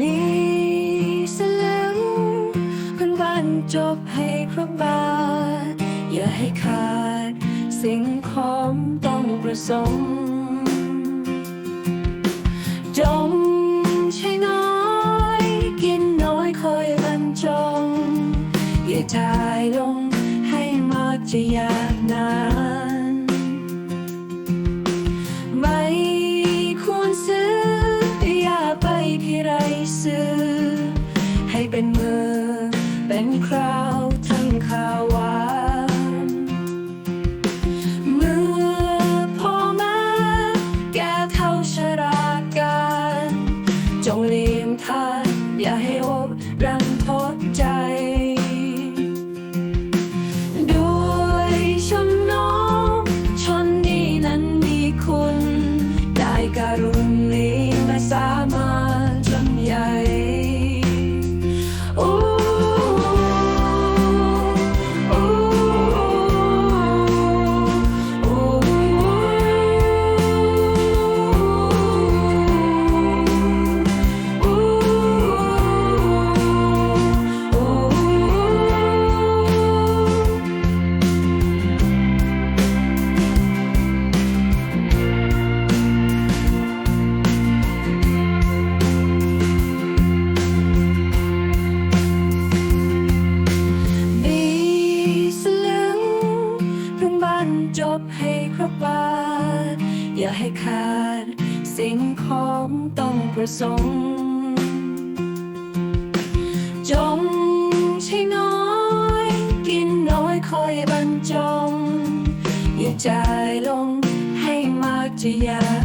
มีสลึงเพื่อนบ้านจบให้ครบบาท อย่าให้ขาด สิ่งของต้องประสงค์จงใช้น้อย กินน้อยคอยบรรจง อย่าจ่ายลงให้มากจะยากนาน ไรซื้อ ให้เป็นมือ เป็นคราวทั้งข้าวหวานมือพ่อมาแกเท่าชราการ จงเลี้ยงทานอย่าให้อบรัน ให้ครบบาท อย่าให้ขาด สิ่งของต้องประสงค์จงใช้น้อย กินน้อยคอยบรรจงอย่าจ่ายลงให้มากจะยา